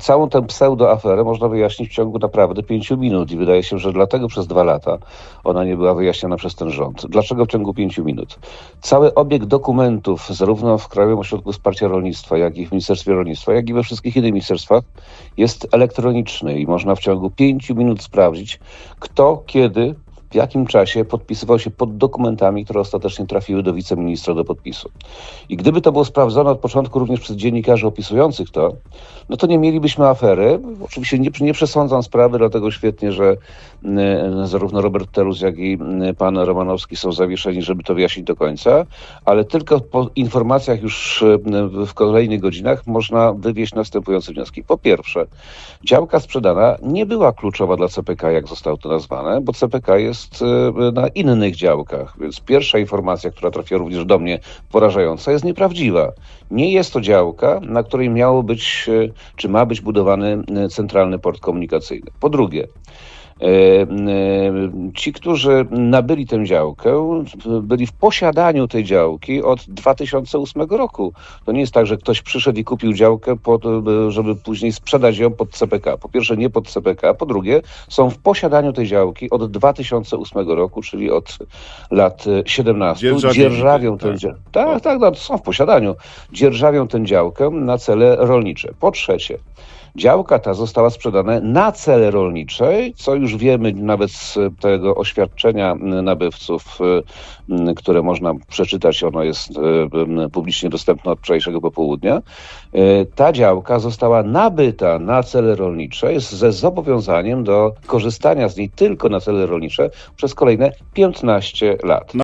Całą tę pseudoaferę można wyjaśnić w ciągu naprawdę pięciu minut i wydaje się, że dlatego przez dwa lata ona nie była wyjaśniona przez ten rząd. Dlaczego w ciągu pięciu minut? Cały obieg dokumentów, zarówno w Krajowym Ośrodku Wsparcia Rolnictwa, jak i w Ministerstwie Rolnictwa, jak i we wszystkich innych ministerstwach, jest elektroniczny i można w ciągu pięciu minut sprawdzić, kto, kiedy, w jakim czasie podpisywał się pod dokumentami, które ostatecznie trafiły do wiceministra do podpisu. I gdyby to było sprawdzone od początku również przez dziennikarzy opisujących to, no to nie mielibyśmy afery. Oczywiście nie, nie przesądzam sprawy, dlatego świetnie, że y, zarówno Robert Telus, jak i y, pan Romanowski są zawieszeni, żeby to wyjaśnić do końca, ale tylko po informacjach już y, w kolejnych godzinach można wywieźć następujące wnioski. Po pierwsze, działka sprzedana nie była kluczowa dla CPK, jak zostało to nazwane, bo CPK jest jest e, na innych działkach. Więc pierwsza informacja, która trafiła również do mnie, porażająca, jest nieprawdziwa. Nie jest to działka, na której miało być, e, czy ma być budowany e, centralny port komunikacyjny. Po drugie, ci, którzy nabyli tę działkę, byli w posiadaniu tej działki od 2008 roku. To nie jest tak, że ktoś przyszedł i kupił działkę, żeby później sprzedać ją pod CPK. Po pierwsze, nie pod CPK, po drugie, są w posiadaniu tej działki od 2008 roku, czyli od lat 17. Dzierżawią tę działkę. Tak, tak, no, są w posiadaniu. Dzierżawią tę działkę na cele rolnicze. Po trzecie, Działka ta została sprzedana na cele rolnicze, co już wiemy nawet z tego oświadczenia nabywców, y, które można przeczytać, ono jest y, publicznie dostępne od wczorajszego popołudnia. Y, ta działka została nabyta na cele rolnicze ze zobowiązaniem do korzystania z niej tylko na cele rolnicze przez kolejne 15 lat.